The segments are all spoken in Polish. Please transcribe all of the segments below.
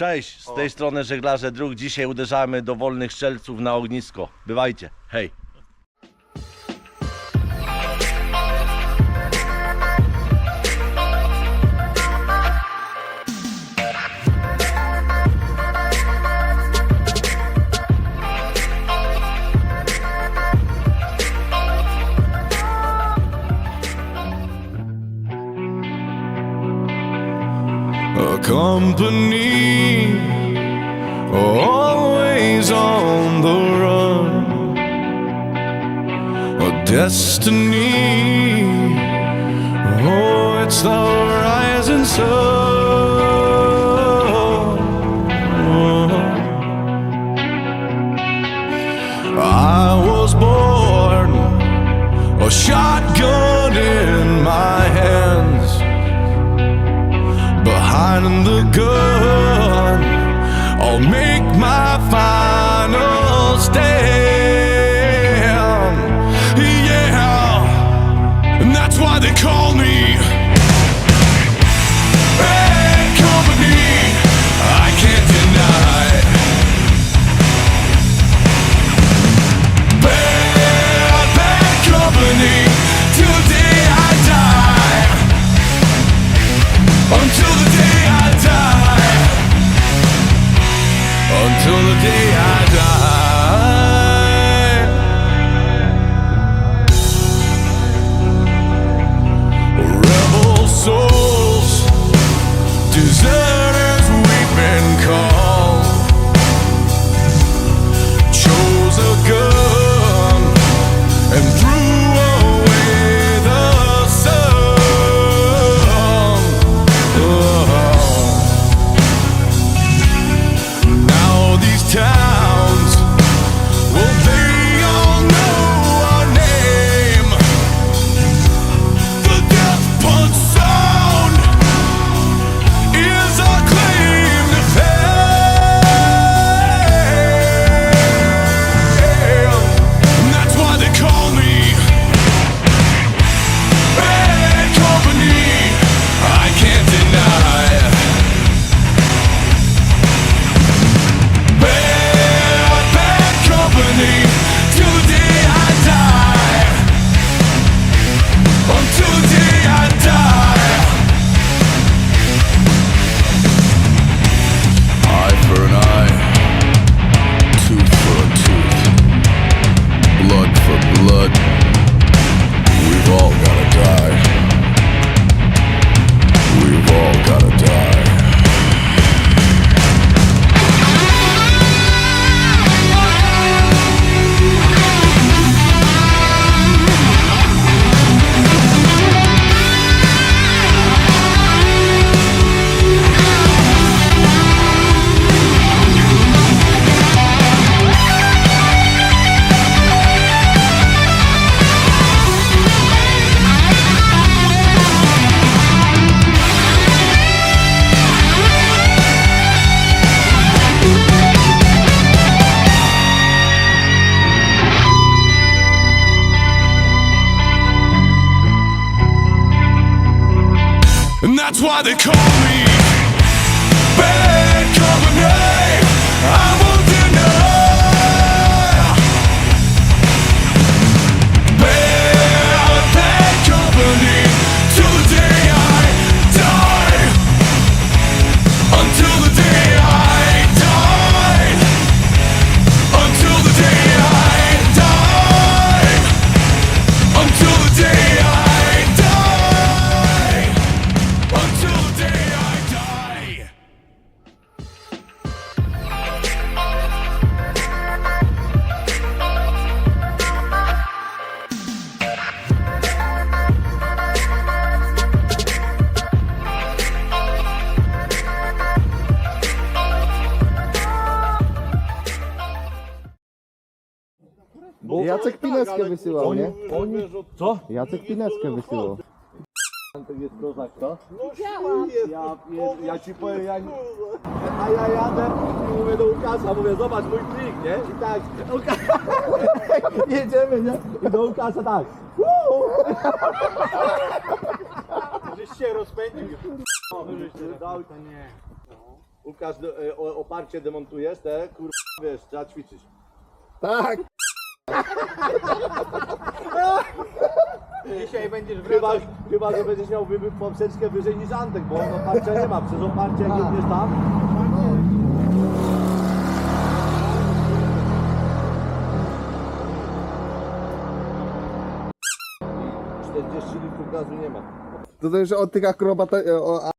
cześć, z tej strony żeglarze dróg. Dzisiaj uderzamy do wolnych strzelców na ognisko. Bywajcie, hej. a company always on the run. A destiny. Oh it's the rising sun. I was born a shotgun They the cold. Jacek Pineskę wysyłał, nie? Co? Jacek Pineskę wysyłał. To jest kozak, co? Ja, ja, ja ci powiem, ja... A ja jadę i mówię do Łukasza, mówię, zobacz mój plik, nie? I tak, Łukasz... jedziemy, nie? I do Łukasza tak. Żeś się rozpędził. Dał to nie. Łukasz, e, o- oparcie demontujesz, te kurwa, wiesz, trzeba ćwiczyć. Tak! Dzisiaj będziesz Chyba, wracał. chyba że będziesz miał wy- poprzeczkę wyżej niż Antek, bo on oparcia nie ma. Przez oparcie jak jedziesz tam, i 40 litrów gazu nie ma. To też od tych akrobat... O, a...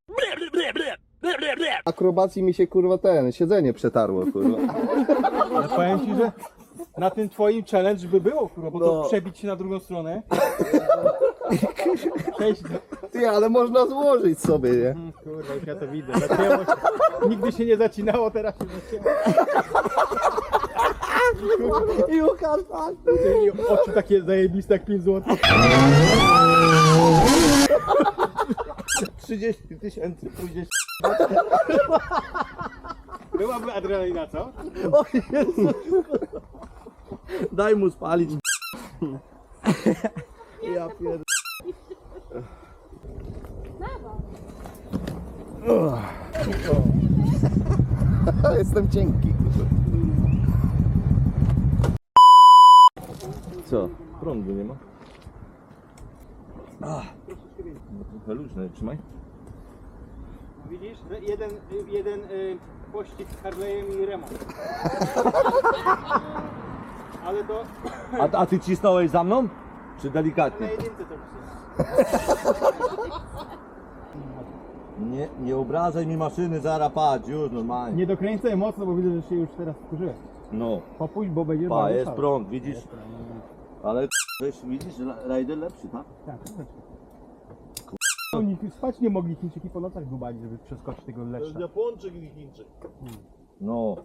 Akrobacji mi się kurwa ten, siedzenie przetarło kurwa. Ale powiem ci, że na tym twoim challenge by było, kurwa, bo No. to przebić się na drugą stronę. Cześć. Ty, ale można złożyć sobie, nie? Kurwa, już ja to widzę. Zacięło się. Nigdy się nie zacinało, teraz się zacięło. I Łukasz, tak. I oczy takie zajebiste jak 5 zł. 30 tysięcy pójdziesz. Byłaby adrenalina, co? O Jezu. Daj mu spalić. Ja pierd... Jestem cienki. Co? Prądu nie ma. Ach. No trochę luźne, trzymaj. Widzisz? Jeden, jeden y, pościg z Harley'em i remont. Ale to A, a ty cisnąłeś za mną? Czy na delikatnie? jedynce to wszystko. Nie, nie obrażaj mi maszyny, zaraz patrz, już normalnie. Nie dokręcaj mocno, bo widzę, że się już teraz wkurzyłeś. No, Popuść, bo będzie pa, bardzo jest cały. prąd, widzisz? Ale weź, widzisz, ra- Raider lepszy, tak? Tak, troszeczkę. Oni spać nie mogli Chińczyki po nocach dubali, żeby przeskoczyć tego lepsza. Japończyk i Chińczyk. No.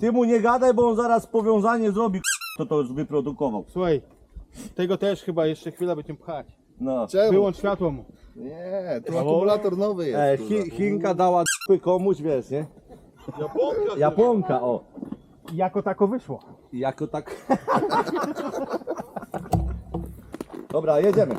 Ty mu nie gadaj, bo on zaraz powiązanie zrobi, kto to już wyprodukował. Słuchaj, tego też chyba jeszcze chwila będziemy pchać. No. Czemu? Wyłącz światło mu. Nie, tu akumulator nowy jest. E, kurwa. Chi, Chinka dała d***y komuś, wiesz, nie? Japonka. Japonka, o. I jako tako wyszło. I Jako tak. Dobra, jedziemy.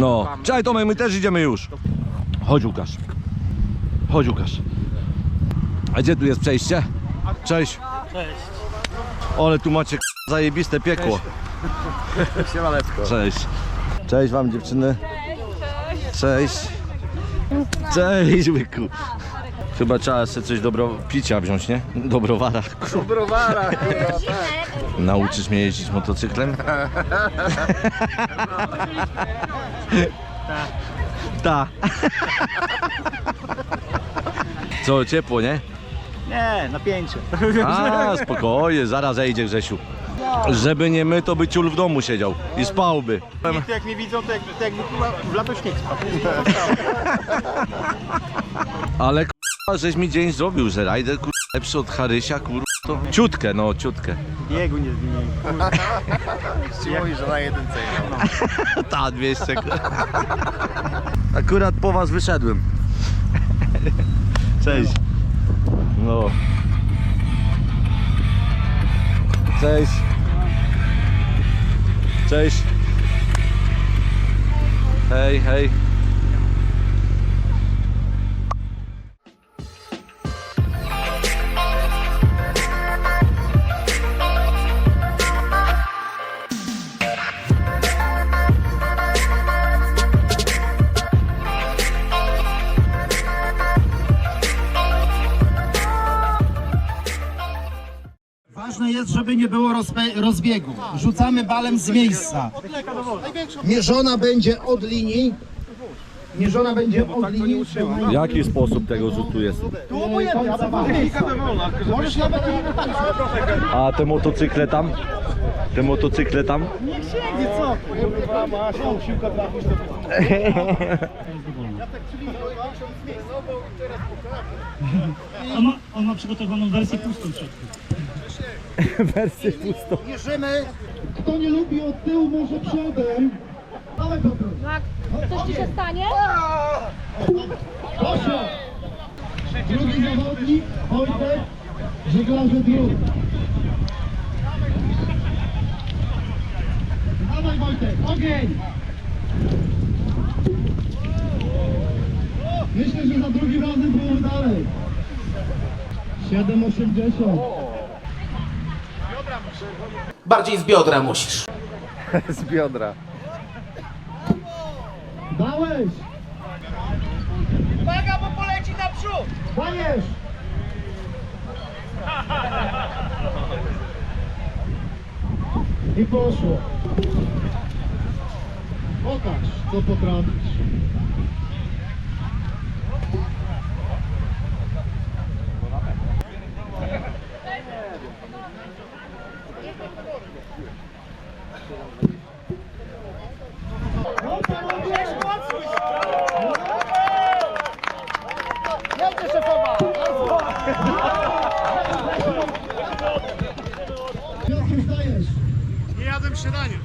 No, cześć Tomek, my też idziemy już. Chodź Łukasz. Chodź Łukasz. A gdzie tu jest przejście? Cześć. Cześć. Ale tu macie k- zajebiste piekło. Cześć. Cześć wam dziewczyny. Cześć. Cześć byku. Chyba trzeba sobie coś dobro picia wziąć, nie? Dobrowara. Browara, Nauczysz mnie jeździć motocyklem? Tak. Co, ciepło, nie? Nie, napięcie. A, spokojnie, zaraz zejdzie Grzesiu. Żeby nie my, to by ciul w domu siedział i spałby. To jak mnie widzą, to, jak, to jakby kurwa w lato śnieg spadł. Ale k***a, żeś mi dzień zrobił, że Rajder kur... lepszy od Harysia. To... Ciutkę, no, ciutkę. Biegu nie zmienili. Ci mówi, że na jedynce Ta, 200. Akurat po was wyszedłem. Cześć. No. Cześć. Cześć. Hej, hej. Rozbiegu. Rzucamy balem z miejsca. Mierzona będzie od linii. Mierzona będzie od linii. W jaki sposób tego rzutu jest? Możesz nawet nie A te motocykle tam? Te motocykle tam? On ma, on ma przygotowaną wersję pustą w środku. Wersję pustą. mierzymy. Kto nie lubi od tyłu, może przodem. Dawaj Piotr. Tak. Coś ci się stanie? Proszę. Drugi zawodnik, Wojtek, żeglarze dróg. Dawaj Wojtek, ogień! Myślę, że za drugim razem było dalej. 7,80. Bardziej z biodra musisz. Z biodra. Dałeś! Uwaga, bo poleci naprzód! Dajesz! I poszło. Pokaż, co potrafisz. Piotr, dajesz! Nie jadłem śniadania.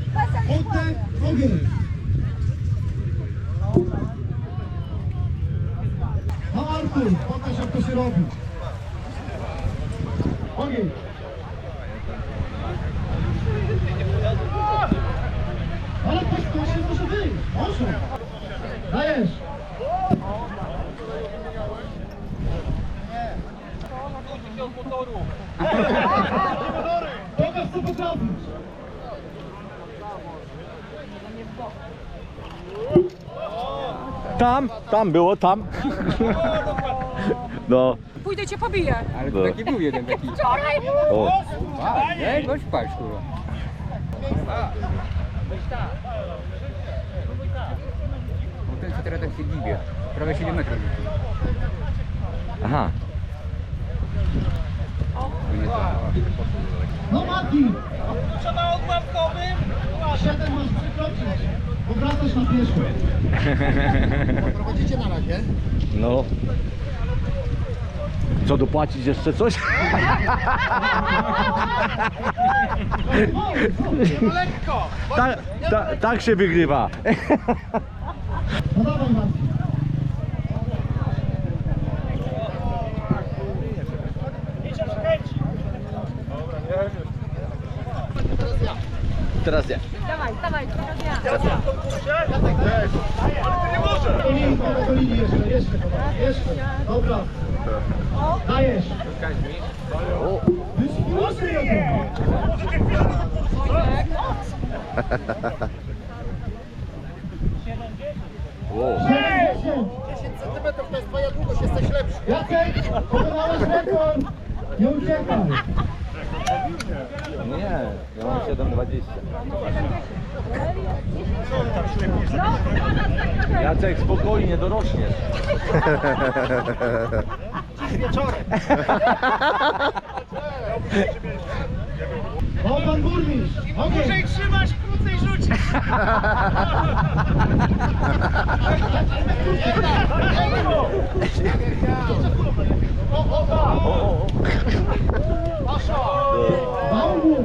Oddech, ogień! No Artur, pokaż jak to się robi. Ogień! Ale to się może wyjść. Może. Dajesz! Pokaż co potrafisz. Tam, tam było, tam. No. Pójdę cię pobiję. Ale to taki był jeden taki. Wczoraj O. Nie, gość patrz, kurwa. No ten co teraz tak się gibie. Prawie 7 metrów rzucił. Aha. No Mati! Trzeba odłamkowym! Siedem masz przekroczyć, bo wracasz na pieszo. Prowadzicie na razie? No. Co dopłacić jeszcze coś? Tak, ta, tak się wygrywa. Teraz ja. Dawaj, dawaj, teraz ja. Linii jeszcze, jeszcze, jeszcze. Dobra. Dajesz. Wyśmiałeś jeden. Siedemdziesiąt. 10 cm to jest twoja długość, jesteś lepszy. Jacek, pokonałeś rekord. Nie uciekaj. Nie, ja mam 7,20. Jacek, spokojnie, dorośniesz. O, pan burmistrz. Ogień. trzymasz, krócej rzucić. Bałwu.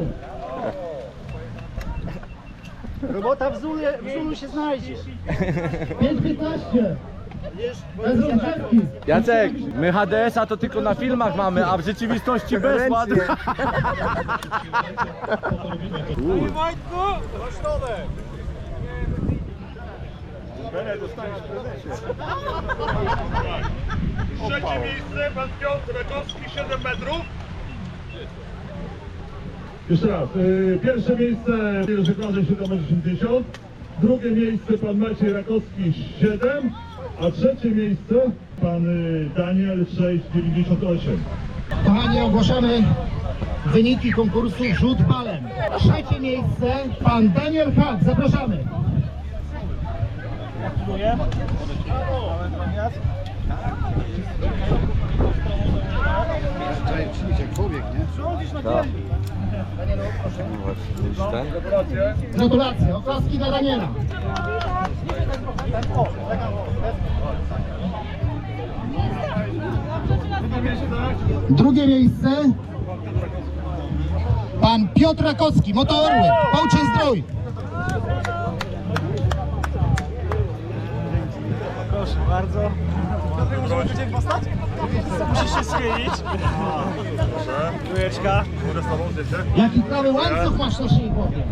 Robota w Zulu, w Zulu się znajdzie. 5-15. Jacek, my HDS-a to tylko na filmach mamy, a w rzeczywistości bez ładu. Wojtku, na środek. Trzecie miejsce, pan Piotr Rakowski, 7 metrów. Jeszcze raz. y, Pierwsze miejsce Jerzy Klarze 7,80 Drugie miejsce pan Maciej Rakowski 7, a trzecie miejsce pan y, Daniel 6,98. Kochani, ogłaszamy wyniki konkursu rzut balem. Trzecie miejsce pan Daniel Hak, zapraszamy. Gratulacje, oklaski dla Daniela. Drugie miejsce pan Piotr Rakowski, Motorły, Pałczyn Zdrój. Proszę bardzo. Musisz się zmienić. Trójeczka. Mogę z tobą zdjęcie? Jaki cały łańcuch masz na szyi, powiem.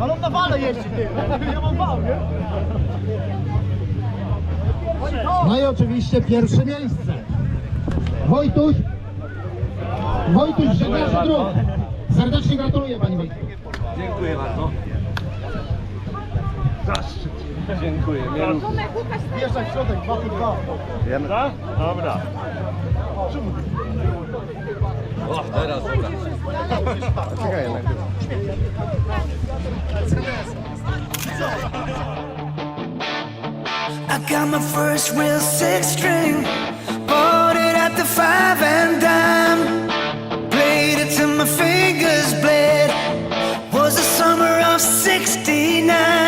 Ale on na wale jeździ, ty. Ja mam wał, nie? No i oczywiście pierwsze miejsce. Wojtuś. Wojtuś Grzegorz Druk. Serdecznie gratuluję Pani Wojtuś. Dziękuję bardzo. Dziękuję. Nie rób. Tomek, Łukasz, Wjeżdżaj w środek, 2 2 Tak? Dobra. O, teraz dobra. Czekaj, najpierw. I got my first real six string. Bought it at the five and dime. Played it till my fingers bled. Was the summer of 69.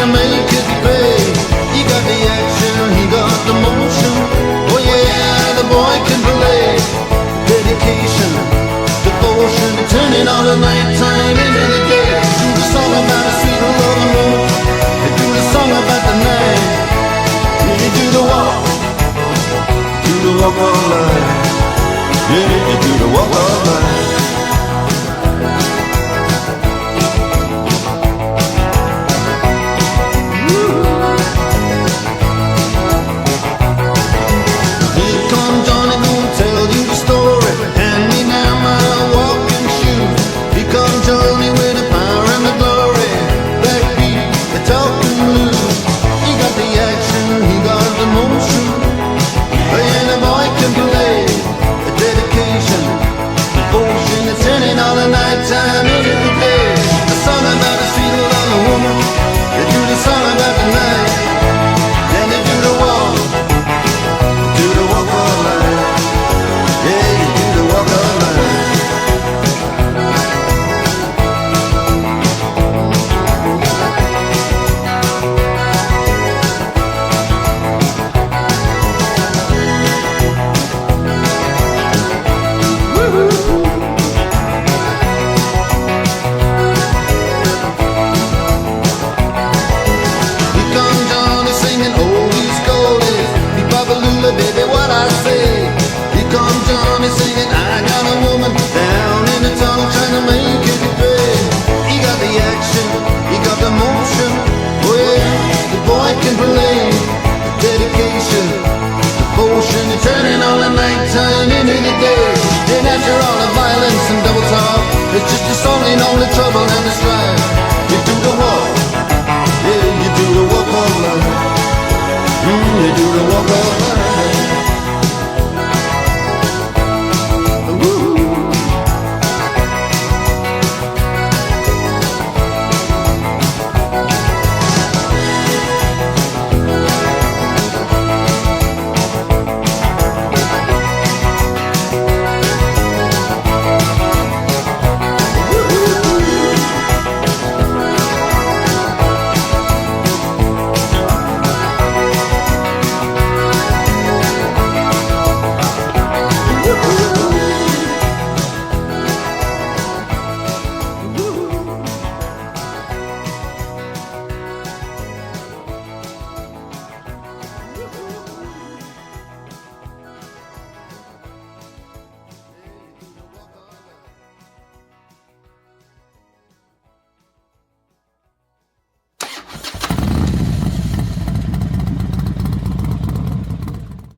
To make it. He got the action, he got the motion. Oh yeah, the boy can play. Dedication, devotion, turning all the into the day. Do the song about a sweet do the song about the night. You do the walk, do the walk of life. Yeah, you do the walk of life. And after all the violence and double talk, it's just a song in all the trouble and the strife. You do the walk. Yeah, you do the walk of life. Mm, you do the walk of